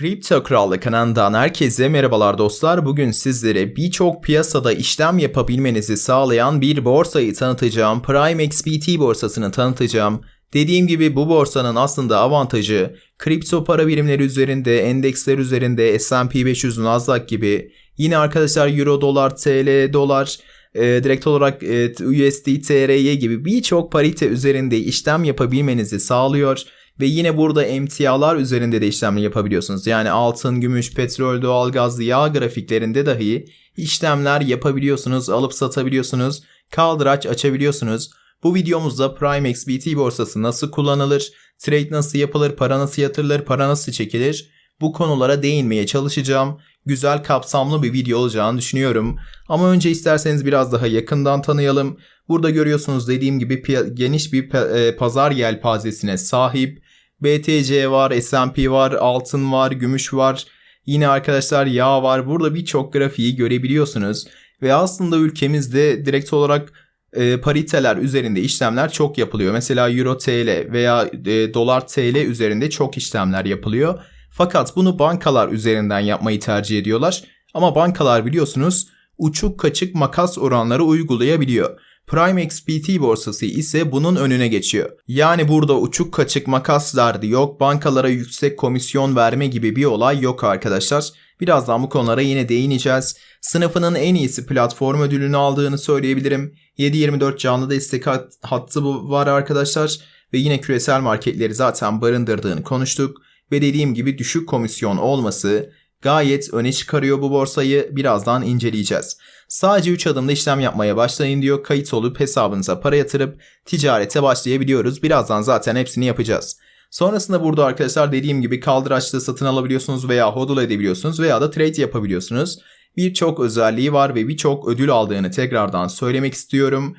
Kripto Krallık kanalından herkese merhabalar dostlar. Bugün sizlere birçok piyasada işlem yapabilmenizi sağlayan bir borsayı tanıtacağım. Prime XBT borsasını tanıtacağım. Dediğim gibi bu borsanın aslında avantajı kripto para birimleri üzerinde, endeksler üzerinde, S&P 500, Nasdaq gibi yine arkadaşlar Euro, Dolar, TL, Dolar, e, direkt olarak e, USD, TRY gibi birçok parite üzerinde işlem yapabilmenizi sağlıyor. Ve yine burada emtialar üzerinde de işlem yapabiliyorsunuz. Yani altın, gümüş, petrol, doğalgaz, yağ grafiklerinde dahi işlemler yapabiliyorsunuz, alıp satabiliyorsunuz, kaldıraç açabiliyorsunuz. Bu videomuzda Prime XBT borsası nasıl kullanılır, trade nasıl yapılır, para nasıl yatırılır, para nasıl çekilir bu konulara değinmeye çalışacağım. Güzel kapsamlı bir video olacağını düşünüyorum. Ama önce isterseniz biraz daha yakından tanıyalım. Burada görüyorsunuz dediğim gibi geniş bir e, pazar yelpazesine sahip. BTC var, S&P var, altın var, gümüş var. Yine arkadaşlar yağ var. Burada birçok grafiği görebiliyorsunuz. Ve aslında ülkemizde direkt olarak e, pariteler üzerinde işlemler çok yapılıyor. Mesela Euro TL veya e, Dolar TL üzerinde çok işlemler yapılıyor. Fakat bunu bankalar üzerinden yapmayı tercih ediyorlar. Ama bankalar biliyorsunuz uçuk kaçık makas oranları uygulayabiliyor. Prime XBT borsası ise bunun önüne geçiyor. Yani burada uçuk kaçık makas derdi yok, bankalara yüksek komisyon verme gibi bir olay yok arkadaşlar. Birazdan bu konulara yine değineceğiz. Sınıfının en iyisi platform ödülünü aldığını söyleyebilirim. 7.24 canlı destek hattı var arkadaşlar. Ve yine küresel marketleri zaten barındırdığını konuştuk. Ve dediğim gibi düşük komisyon olması gayet öne çıkarıyor bu borsayı. Birazdan inceleyeceğiz. Sadece 3 adımda işlem yapmaya başlayın diyor. Kayıt olup hesabınıza para yatırıp ticarete başlayabiliyoruz. Birazdan zaten hepsini yapacağız. Sonrasında burada arkadaşlar dediğim gibi kaldıraçlı satın alabiliyorsunuz veya hodl edebiliyorsunuz veya da trade yapabiliyorsunuz. Birçok özelliği var ve birçok ödül aldığını tekrardan söylemek istiyorum.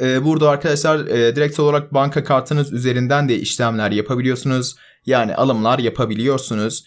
Ee, burada arkadaşlar e, direkt olarak banka kartınız üzerinden de işlemler yapabiliyorsunuz. Yani alımlar yapabiliyorsunuz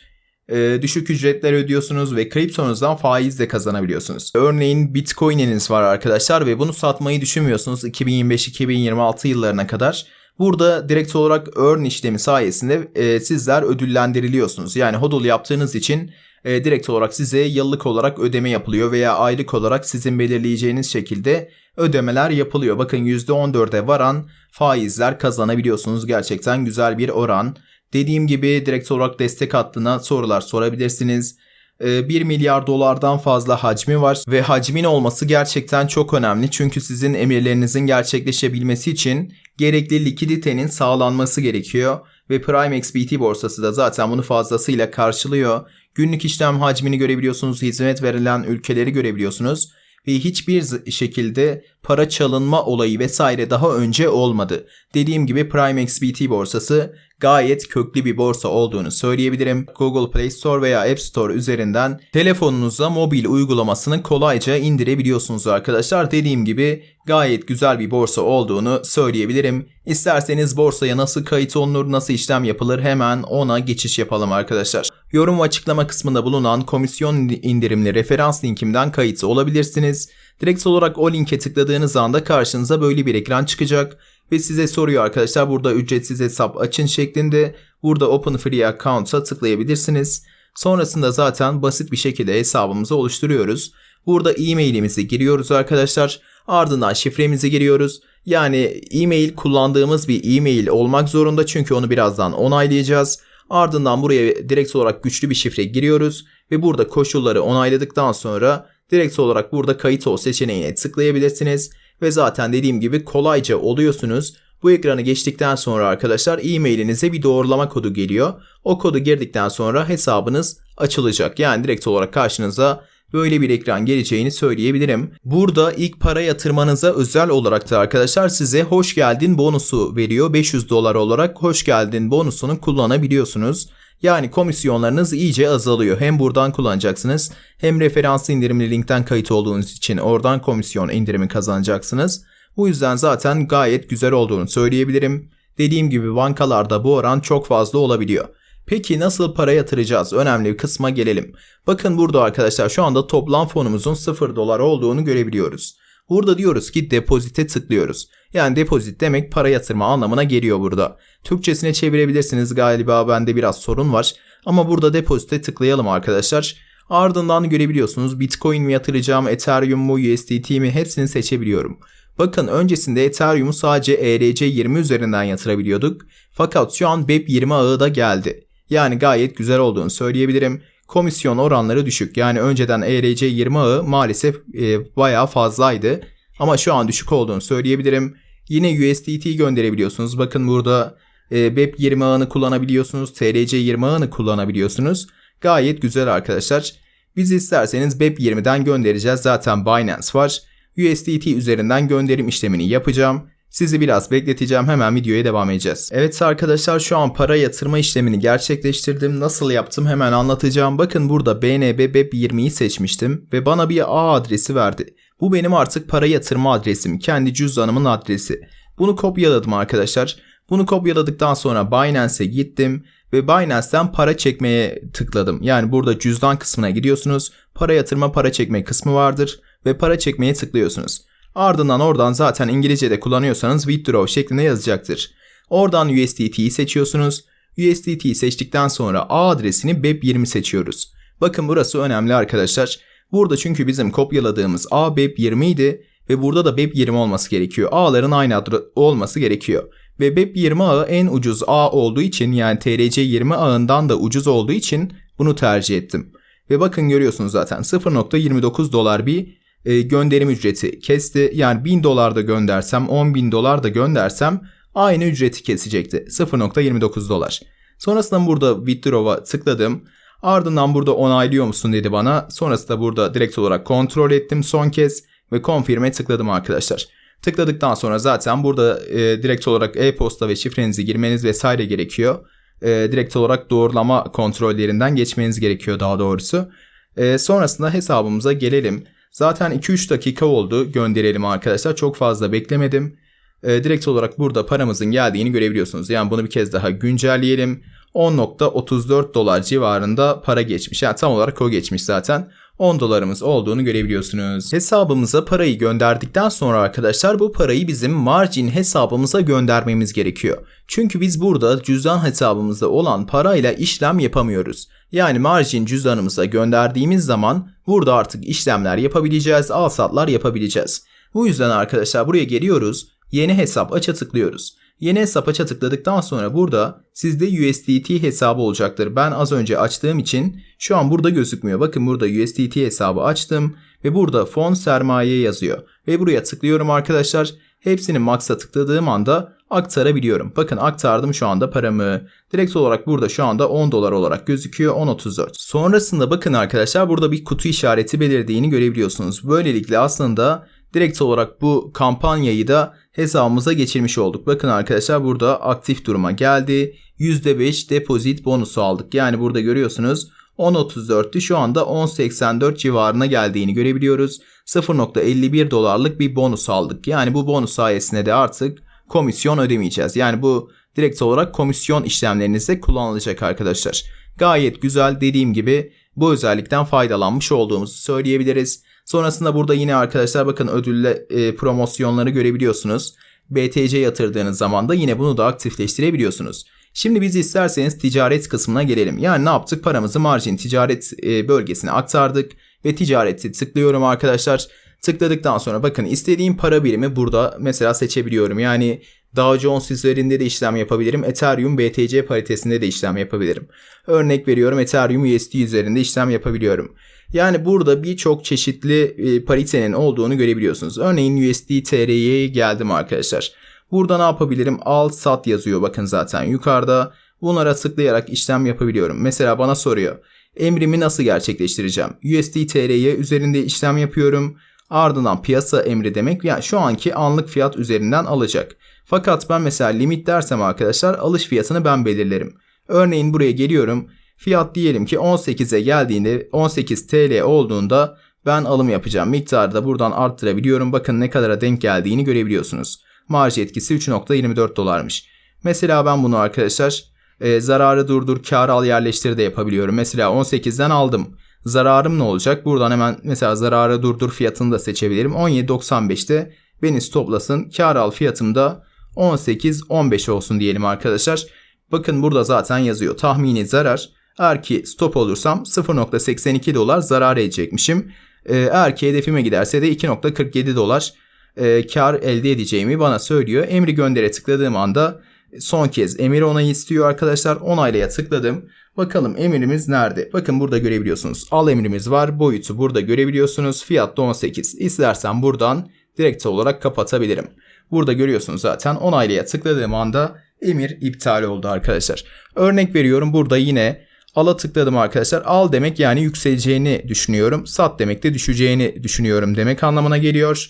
e, düşük ücretler ödüyorsunuz ve kriptonuzdan faiz de kazanabiliyorsunuz. Örneğin Bitcoin'iniz var arkadaşlar ve bunu satmayı düşünmüyorsunuz 2025-2026 yıllarına kadar. Burada direkt olarak earn işlemi sayesinde e, sizler ödüllendiriliyorsunuz. Yani hodl yaptığınız için e, direkt olarak size yıllık olarak ödeme yapılıyor veya aylık olarak sizin belirleyeceğiniz şekilde ödemeler yapılıyor. Bakın %14'e varan faizler kazanabiliyorsunuz. Gerçekten güzel bir oran. Dediğim gibi direkt olarak destek hattına sorular sorabilirsiniz. 1 ee, milyar dolardan fazla hacmi var ve hacmin olması gerçekten çok önemli. Çünkü sizin emirlerinizin gerçekleşebilmesi için gerekli likiditenin sağlanması gerekiyor ve Prime XBT borsası da zaten bunu fazlasıyla karşılıyor. Günlük işlem hacmini görebiliyorsunuz, hizmet verilen ülkeleri görebiliyorsunuz ve hiçbir şekilde para çalınma olayı vesaire daha önce olmadı. Dediğim gibi Prime XBT borsası gayet köklü bir borsa olduğunu söyleyebilirim. Google Play Store veya App Store üzerinden telefonunuza mobil uygulamasını kolayca indirebiliyorsunuz arkadaşlar. Dediğim gibi gayet güzel bir borsa olduğunu söyleyebilirim. İsterseniz borsaya nasıl kayıt olunur, nasıl işlem yapılır hemen ona geçiş yapalım arkadaşlar. Yorum ve açıklama kısmında bulunan komisyon indirimli referans linkimden kayıt olabilirsiniz. Direkt olarak o linke tıkladığınız anda karşınıza böyle bir ekran çıkacak ve size soruyor arkadaşlar burada ücretsiz hesap açın şeklinde burada Open Free Account'a tıklayabilirsiniz. Sonrasında zaten basit bir şekilde hesabımızı oluşturuyoruz. Burada e-mailimizi giriyoruz arkadaşlar. Ardından şifremizi giriyoruz. Yani e-mail kullandığımız bir e-mail olmak zorunda çünkü onu birazdan onaylayacağız. Ardından buraya direkt olarak güçlü bir şifre giriyoruz ve burada koşulları onayladıktan sonra direkt olarak burada kayıt ol seçeneğine tıklayabilirsiniz ve zaten dediğim gibi kolayca oluyorsunuz. Bu ekranı geçtikten sonra arkadaşlar e-mailinize bir doğrulama kodu geliyor. O kodu girdikten sonra hesabınız açılacak. Yani direkt olarak karşınıza böyle bir ekran geleceğini söyleyebilirim. Burada ilk para yatırmanıza özel olarak da arkadaşlar size hoş geldin bonusu veriyor. 500 dolar olarak hoş geldin bonusunu kullanabiliyorsunuz. Yani komisyonlarınız iyice azalıyor. Hem buradan kullanacaksınız hem referans indirimli linkten kayıt olduğunuz için oradan komisyon indirimi kazanacaksınız. Bu yüzden zaten gayet güzel olduğunu söyleyebilirim. Dediğim gibi bankalarda bu oran çok fazla olabiliyor. Peki nasıl para yatıracağız? Önemli bir kısma gelelim. Bakın burada arkadaşlar şu anda toplam fonumuzun 0 dolar olduğunu görebiliyoruz. Burada diyoruz ki depozite tıklıyoruz. Yani depozit demek para yatırma anlamına geliyor burada. Türkçesine çevirebilirsiniz galiba bende biraz sorun var. Ama burada depozite tıklayalım arkadaşlar. Ardından görebiliyorsunuz Bitcoin mi yatıracağım, Ethereum mu, USDT mi hepsini seçebiliyorum. Bakın öncesinde Ethereum'u sadece ERC20 üzerinden yatırabiliyorduk. Fakat şu an BEP20 ağı da geldi. Yani gayet güzel olduğunu söyleyebilirim. Komisyon oranları düşük. Yani önceden ERC20 ağı maalesef e, bayağı fazlaydı. Ama şu an düşük olduğunu söyleyebilirim. Yine USDT gönderebiliyorsunuz. Bakın burada e, BEP20 ağını kullanabiliyorsunuz. TRC20 ağını kullanabiliyorsunuz. Gayet güzel arkadaşlar. Biz isterseniz BEP20'den göndereceğiz. Zaten Binance var. USDT üzerinden gönderim işlemini yapacağım. Sizi biraz bekleteceğim hemen videoya devam edeceğiz. Evet arkadaşlar şu an para yatırma işlemini gerçekleştirdim. Nasıl yaptım hemen anlatacağım. Bakın burada BNB BEP20'yi seçmiştim ve bana bir ağ adresi verdi. Bu benim artık para yatırma adresim. Kendi cüzdanımın adresi. Bunu kopyaladım arkadaşlar. Bunu kopyaladıktan sonra Binance'e gittim ve Binance'ten para çekmeye tıkladım. Yani burada cüzdan kısmına gidiyorsunuz. Para yatırma para çekme kısmı vardır ve para çekmeye tıklıyorsunuz. Ardından oradan zaten İngilizce'de kullanıyorsanız withdraw şeklinde yazacaktır. Oradan USDT'yi seçiyorsunuz. USDT'yi seçtikten sonra A adresini BEP20 seçiyoruz. Bakın burası önemli arkadaşlar. Burada çünkü bizim kopyaladığımız A BEP20 idi ve burada da BEP20 olması gerekiyor. A'ların aynı olması gerekiyor. Ve BEP20 ağı en ucuz ağ olduğu için yani TRC20 ağından da ucuz olduğu için bunu tercih ettim. Ve bakın görüyorsunuz zaten 0.29 dolar bir e, gönderim ücreti kesti. Yani 1000 dolar da göndersem 10 bin dolar da göndersem aynı ücreti kesecekti. 0.29 dolar. Sonrasında burada withdraw'a tıkladım. Ardından burada onaylıyor musun dedi bana. Sonrasında burada direkt olarak kontrol ettim son kez ve confirm'e tıkladım arkadaşlar. Tıkladıktan sonra zaten burada e, direkt olarak e-posta ve şifrenizi girmeniz vesaire gerekiyor. E, direkt olarak doğrulama kontrollerinden geçmeniz gerekiyor daha doğrusu. E, sonrasında hesabımıza gelelim. Zaten 2-3 dakika oldu gönderelim arkadaşlar. Çok fazla beklemedim. E, direkt olarak burada paramızın geldiğini görebiliyorsunuz. Yani bunu bir kez daha güncelleyelim. 10.34 dolar civarında para geçmiş. Yani tam olarak o geçmiş zaten. 10 dolarımız olduğunu görebiliyorsunuz. Hesabımıza parayı gönderdikten sonra arkadaşlar bu parayı bizim margin hesabımıza göndermemiz gerekiyor. Çünkü biz burada cüzdan hesabımızda olan parayla işlem yapamıyoruz. Yani margin cüzdanımıza gönderdiğimiz zaman burada artık işlemler yapabileceğiz, alsatlar yapabileceğiz. Bu yüzden arkadaşlar buraya geliyoruz, yeni hesap aça tıklıyoruz. Yeni hesap aça tıkladıktan sonra burada sizde USDT hesabı olacaktır. Ben az önce açtığım için şu an burada gözükmüyor. Bakın burada USDT hesabı açtım ve burada fon sermaye yazıyor. Ve buraya tıklıyorum arkadaşlar. Hepsini max'a tıkladığım anda aktarabiliyorum. Bakın aktardım şu anda paramı. Direkt olarak burada şu anda 10 dolar olarak gözüküyor 10.34. Sonrasında bakın arkadaşlar burada bir kutu işareti belirdiğini görebiliyorsunuz. Böylelikle aslında direkt olarak bu kampanyayı da hesabımıza geçirmiş olduk. Bakın arkadaşlar burada aktif duruma geldi. %5 depozit bonusu aldık. Yani burada görüyorsunuz 10.34'tü şu anda 10.84 civarına geldiğini görebiliyoruz. 0.51 dolarlık bir bonus aldık. Yani bu bonus sayesinde de artık komisyon ödemeyeceğiz. Yani bu direkt olarak komisyon işlemlerinizde kullanılacak arkadaşlar. Gayet güzel dediğim gibi bu özellikten faydalanmış olduğumuzu söyleyebiliriz. Sonrasında burada yine arkadaşlar bakın ödülle e, promosyonları görebiliyorsunuz. BTC yatırdığınız zaman da yine bunu da aktifleştirebiliyorsunuz. Şimdi biz isterseniz ticaret kısmına gelelim. Yani ne yaptık? Paramızı margin ticaret e, bölgesine aktardık ve ticareti tıklıyorum arkadaşlar. Tıkladıktan sonra bakın istediğim para birimi burada mesela seçebiliyorum. Yani Dow Jones üzerinde de işlem yapabilirim. Ethereum BTC paritesinde de işlem yapabilirim. Örnek veriyorum Ethereum USD üzerinde işlem yapabiliyorum. Yani burada birçok çeşitli e, paritenin olduğunu görebiliyorsunuz. Örneğin USD TR'ye geldim arkadaşlar. Burada ne yapabilirim? Al sat yazıyor bakın zaten yukarıda. Bunlara tıklayarak işlem yapabiliyorum. Mesela bana soruyor. Emrimi nasıl gerçekleştireceğim? USD TR'ye üzerinde işlem yapıyorum. Ardından piyasa emri demek yani şu anki anlık fiyat üzerinden alacak. Fakat ben mesela limit dersem arkadaşlar alış fiyatını ben belirlerim. Örneğin buraya geliyorum. Fiyat diyelim ki 18'e geldiğinde 18 TL olduğunda ben alım yapacağım. Miktarı da buradan arttırabiliyorum. Bakın ne kadara denk geldiğini görebiliyorsunuz. Marj etkisi 3.24 dolarmış. Mesela ben bunu arkadaşlar e, zararı durdur kar al yerleştir de yapabiliyorum. Mesela 18'den aldım. Zararım ne olacak? Buradan hemen mesela zararı durdur fiyatını da seçebilirim. 17.95'te beni stoplasın. Kar al fiyatım da 18-15 olsun diyelim arkadaşlar. Bakın burada zaten yazıyor. Tahmini zarar Eğer ki stop olursam 0.82 dolar zarar edecekmişim. Ee, eğer ki hedefime giderse de 2.47 dolar e, kar elde edeceğimi bana söylüyor. Emri göndere tıkladığım anda son kez emir onayı istiyor arkadaşlar. Onaylaya tıkladım. Bakalım emirimiz nerede? Bakın burada görebiliyorsunuz. Al emrimiz var. Boyutu burada görebiliyorsunuz. Fiyat da 18. İstersen buradan direkt olarak kapatabilirim. Burada görüyorsunuz zaten onaylaya tıkladığım anda emir iptal oldu arkadaşlar. Örnek veriyorum burada yine ala tıkladım arkadaşlar. Al demek yani yükseleceğini düşünüyorum. Sat demek de düşeceğini düşünüyorum demek anlamına geliyor.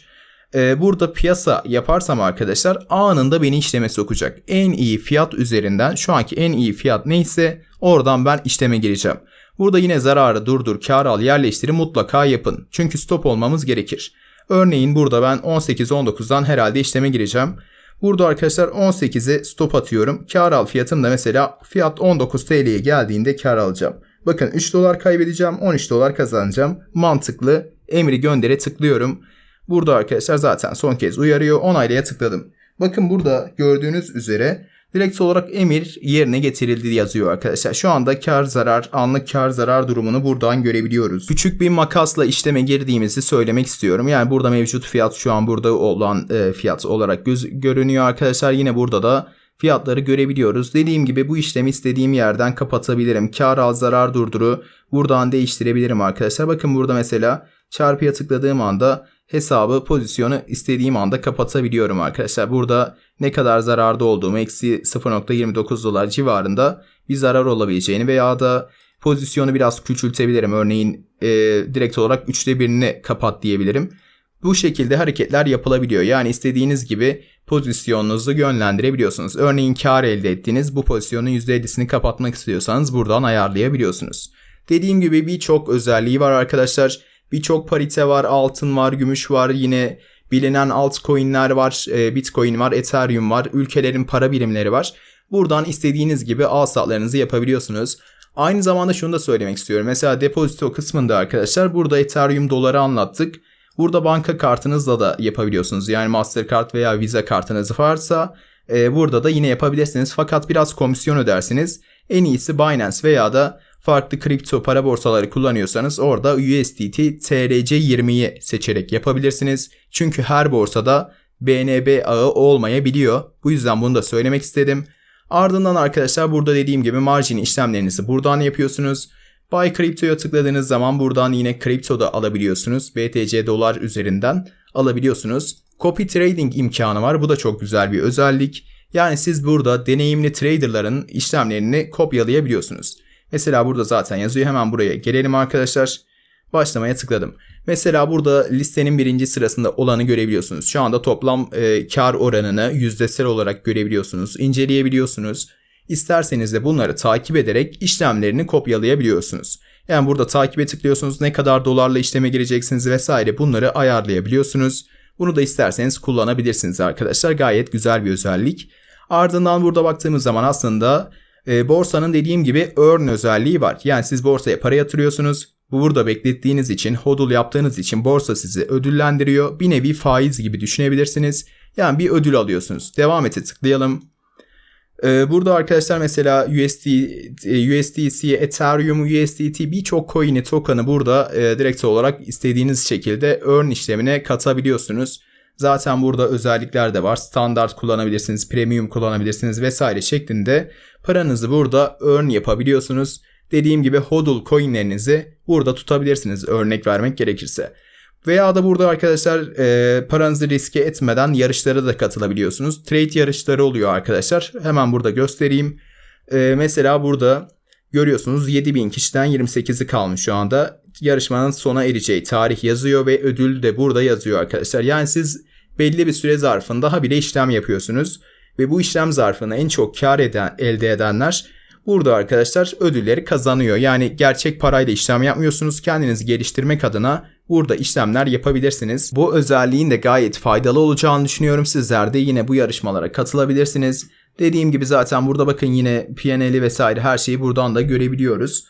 Ee, burada piyasa yaparsam arkadaşlar anında beni işleme sokacak. En iyi fiyat üzerinden şu anki en iyi fiyat neyse oradan ben işleme gireceğim. Burada yine zararı durdur, kar al, yerleştiri mutlaka yapın. Çünkü stop olmamız gerekir. Örneğin burada ben 18-19'dan herhalde işleme gireceğim. Burada arkadaşlar 18'e stop atıyorum. Kar al fiyatım da mesela fiyat 19 TL'ye geldiğinde kar alacağım. Bakın 3 dolar kaybedeceğim 13 dolar kazanacağım. Mantıklı. Emri göndere tıklıyorum. Burada arkadaşlar zaten son kez uyarıyor. Onaylaya tıkladım. Bakın burada gördüğünüz üzere direkt olarak emir yerine getirildi yazıyor arkadaşlar. Şu anda kar zarar, anlık kar zarar durumunu buradan görebiliyoruz. Küçük bir makasla işleme girdiğimizi söylemek istiyorum. Yani burada mevcut fiyat şu an burada olan e, fiyat olarak göz, görünüyor arkadaşlar. Yine burada da fiyatları görebiliyoruz. Dediğim gibi bu işlemi istediğim yerden kapatabilirim. Kar al zarar durduru buradan değiştirebilirim arkadaşlar. Bakın burada mesela çarpıya tıkladığım anda hesabı pozisyonu istediğim anda kapatabiliyorum arkadaşlar. Burada ne kadar zararda olduğumu eksi 0.29 dolar civarında bir zarar olabileceğini veya da pozisyonu biraz küçültebilirim. Örneğin e, direkt olarak üçte birini kapat diyebilirim. Bu şekilde hareketler yapılabiliyor. Yani istediğiniz gibi pozisyonunuzu yönlendirebiliyorsunuz. Örneğin kar elde ettiğiniz bu pozisyonun %50'sini kapatmak istiyorsanız buradan ayarlayabiliyorsunuz. Dediğim gibi birçok özelliği var arkadaşlar. Birçok parite var, altın var, gümüş var, yine bilinen altcoin'ler var, e, Bitcoin var, Ethereum var, ülkelerin para birimleri var. Buradan istediğiniz gibi alsatlarınızı yapabiliyorsunuz. Aynı zamanda şunu da söylemek istiyorum. Mesela depozito kısmında arkadaşlar burada Ethereum doları anlattık. Burada banka kartınızla da yapabiliyorsunuz. Yani Mastercard veya Visa kartınız varsa e, burada da yine yapabilirsiniz. Fakat biraz komisyon ödersiniz. En iyisi Binance veya da farklı kripto para borsaları kullanıyorsanız orada USDT TRC20'yi seçerek yapabilirsiniz. Çünkü her borsada BNB ağı olmayabiliyor. Bu yüzden bunu da söylemek istedim. Ardından arkadaşlar burada dediğim gibi margin işlemlerinizi buradan yapıyorsunuz. Buy Crypto'ya tıkladığınız zaman buradan yine kripto da alabiliyorsunuz. BTC dolar üzerinden alabiliyorsunuz. Copy trading imkanı var. Bu da çok güzel bir özellik. Yani siz burada deneyimli traderların işlemlerini kopyalayabiliyorsunuz. Mesela burada zaten yazıyor. Hemen buraya gelelim arkadaşlar. Başlamaya tıkladım. Mesela burada listenin birinci sırasında olanı görebiliyorsunuz. Şu anda toplam e, kar oranını yüzdesel olarak görebiliyorsunuz. inceleyebiliyorsunuz. İsterseniz de bunları takip ederek işlemlerini kopyalayabiliyorsunuz. Yani burada takibe tıklıyorsunuz ne kadar dolarla işleme gireceksiniz vesaire bunları ayarlayabiliyorsunuz. Bunu da isterseniz kullanabilirsiniz arkadaşlar. Gayet güzel bir özellik. Ardından burada baktığımız zaman aslında e, borsanın dediğim gibi earn özelliği var. Yani siz borsaya para yatırıyorsunuz. Burada beklettiğiniz için, hodl yaptığınız için borsa sizi ödüllendiriyor. Bir nevi faiz gibi düşünebilirsiniz. Yani bir ödül alıyorsunuz. Devam ete tıklayalım. Ee, burada arkadaşlar mesela USD, USDC, Ethereum, USDT birçok coin'i token'ı burada e, direkt olarak istediğiniz şekilde earn işlemine katabiliyorsunuz. Zaten burada özellikler de var. Standart kullanabilirsiniz, premium kullanabilirsiniz vesaire şeklinde paranızı burada earn yapabiliyorsunuz. Dediğim gibi hodl coinlerinizi burada tutabilirsiniz örnek vermek gerekirse. Veya da burada arkadaşlar e, paranızı riske etmeden yarışlara da katılabiliyorsunuz. Trade yarışları oluyor arkadaşlar. Hemen burada göstereyim. E, mesela burada görüyorsunuz 7000 kişiden 28'i kalmış şu anda. Yarışmanın sona ereceği tarih yazıyor ve ödül de burada yazıyor arkadaşlar. Yani siz belli bir süre zarfında ha bile işlem yapıyorsunuz. Ve bu işlem zarfını en çok kar eden, elde edenler burada arkadaşlar ödülleri kazanıyor. Yani gerçek parayla işlem yapmıyorsunuz. Kendinizi geliştirmek adına burada işlemler yapabilirsiniz. Bu özelliğin de gayet faydalı olacağını düşünüyorum. Sizler de yine bu yarışmalara katılabilirsiniz. Dediğim gibi zaten burada bakın yine PNL'i vesaire her şeyi buradan da görebiliyoruz.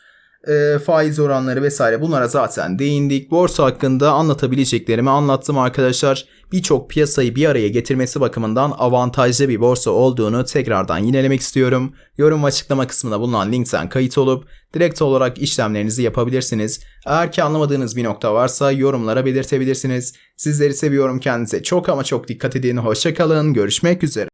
E, faiz oranları vesaire bunlara zaten değindik. Borsa hakkında anlatabileceklerimi anlattım arkadaşlar. Birçok piyasayı bir araya getirmesi bakımından avantajlı bir borsa olduğunu tekrardan yinelemek istiyorum. Yorum ve açıklama kısmında bulunan linkten kayıt olup direkt olarak işlemlerinizi yapabilirsiniz. Eğer ki anlamadığınız bir nokta varsa yorumlara belirtebilirsiniz. Sizleri seviyorum kendinize çok ama çok dikkat edin. Hoşçakalın. Görüşmek üzere.